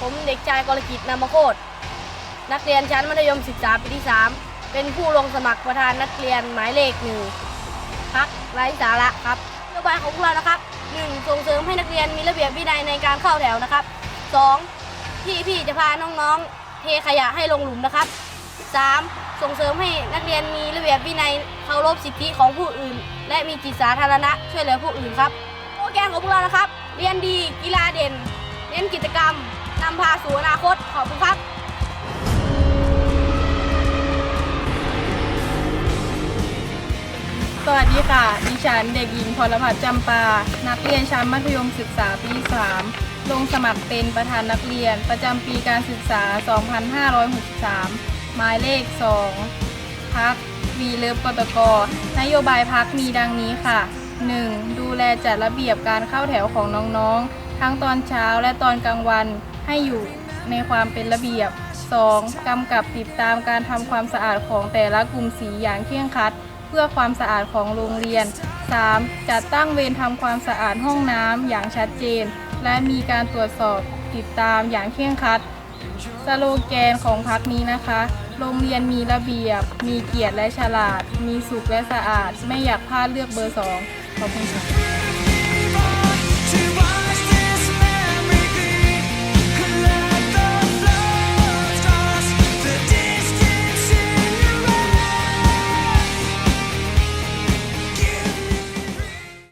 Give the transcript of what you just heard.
ผมเด็กชายกรกิจนามโคตร นักเรียนชั้นมัธยมศึกษาปีที่ 3 เป็นผู้ลงสมัครประธานนักเรียนหมายเลขหนึ่งพักไร้สาระครับนโยบายของพวกเรานะครับ 1. ส่งเสริมให้นักเรียนมีระเบียบวินัยในการเข้าแถวนะครับ 2. พี่พี่จะพาน้องๆเทขยะให้ลงหลุมนะครับ 3. ส่งเสริมให้นักเรียนมีระเบียบวินัยเคารพสิทธิของผู้อื่น และมีจิตสาธารณะช่วยเหลือผู้อื่นครับโปรแกรมของพวกเรานะครับ เรียนดีกีฬาเด่น เน้นกิจกรรมนำพาสู่อนาคตขอบคุณครับสวัสดีค่ะ ดิฉันเด็กหญิงพรพัฒน์จำปา นักเรียนชั้นมัธยมศึกษาปี 3 ลงสมัครเป็นประธานนักเรียนประจำปีการศึกษา 2563 หมายเลข 2 พักวีเลิฟกตกนโยบายพักมีดังนี้ค่ะ 1. ดูแลจัดระเบียบการเข้าแถวของน้องๆ ทั้งตอนเช้าและตอนกลางวันให้อยู่ในความเป็นระเบียบ 2. กำกับติดตามการทำความสะอาดของแต่ละกลุ่มสีอย่างเคร่งครัด เพื่อความสะอาดของโรงเรียน 3. จัดตั้งเวรทำความสะอาดห้องน้ำอย่างชัดเจน และมีการตรวจสอบติดตามอย่างเคร่งครัด สโลแกนของพักนี้นะคะ โรงเรียนมีระเบียบ มีเกียรติและฉลาด มีสุขและสะอาด ไม่อยากพลาดเลือกเบอร์สองขอบคุณค่ะ